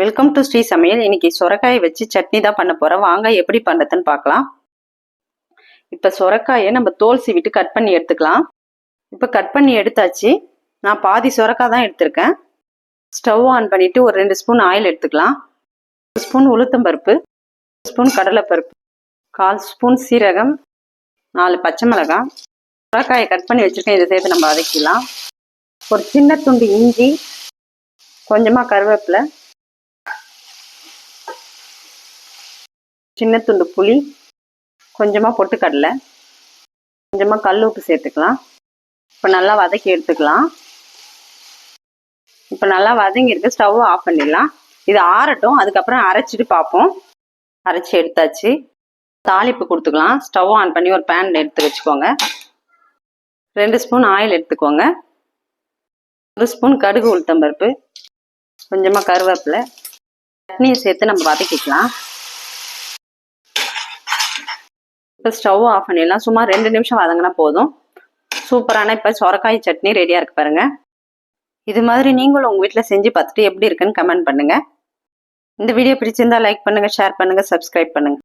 Welcome to Sri சமையல் இன்னைக்கு சுரக்காயை வச்சு சட்னி தான் பண்ண போகிறோம் வாங்க எப்படி பண்ணுறதுன்னு பார்க்கலாம். இப்போ சுரக்காயை நம்ம தோல் சீவிட்டு கட் பண்ணி எடுத்துக்கலாம். இப்போ கட் பண்ணி எடுத்தாச்சு. நான் பாதி சுரக்காய் தான் எடுத்திருக்கேன். ஸ்டவ் ஆன் பண்ணிவிட்டு ஒரு ரெண்டு ஸ்பூன் ஆயில் எடுத்துக்கலாம். ஒரு ஸ்பூன் உளுத்தம்பருப்பு ஒரு ஸ்பூன் கடலைப்பருப்பு கால் ஸ்பூன் சீரகம் நாலு பச்சை மிளகாய். சுரக்காயை கட் பண்ணி வச்சுருக்கேன். இதை சேர்த்து நம்ம வதக்கிக்கலாம் ஒரு சின்ன துண்டு இஞ்சி கொஞ்சமாக கருவேப்பிலை சின்ன துண்டு புளி கொஞ்சமாக பொட்டுக்கடலை கொஞ்சமாக கல் உப்பு சேர்த்துக்கலாம். இப்போ நல்லா வதக்கி எடுத்துக்கலாம். இப்போ நல்லா வதங்கியிருக்கு ஸ்டவ் ஆஃப் பண்ணிடலாம். இது ஆறட்டும் அதுக்கப்புறம் அரைச்சிட்டு பார்ப்போம். அரைச்சி எடுத்தாச்சு. தாளிப்பு கொடுத்துக்கலாம். ஸ்டவ் ஆன் பண்ணி ஒரு பேன் எடுத்து வச்சுக்கோங்க. ரெண்டு ஸ்பூன் ஆயில் எடுத்துக்கோங்க. ஒரு ஸ்பூன் கடுகு உளுத்தம்பருப்பு கொஞ்சமாக கருவேப்பிலை சட்னியை சேர்த்து நம்ம வதக்கிக்கலாம். இப்போ ஸ்டவ் ஆஃப் பண்ணிடலாம். சும்மா ரெண்டு நிமிஷம் வதங்கினா போதும். சூப்பரான இப்போ சொரக்காய் சட்னி ரெடியாக இருக்கு பாருங்க. இது மாதிரி நீங்களும் உங்கள் வீட்டில் செஞ்சு பார்த்துட்டு எப்படி இருக்குன்னு கமெண்ட் பண்ணுங்கள் இந்த வீடியோ பிடிச்சிருந்தா லைக் பண்ணுங்கள் ஷேர் பண்ணுங்கள் சப்ஸ்கிரைப் பண்ணுங்கள்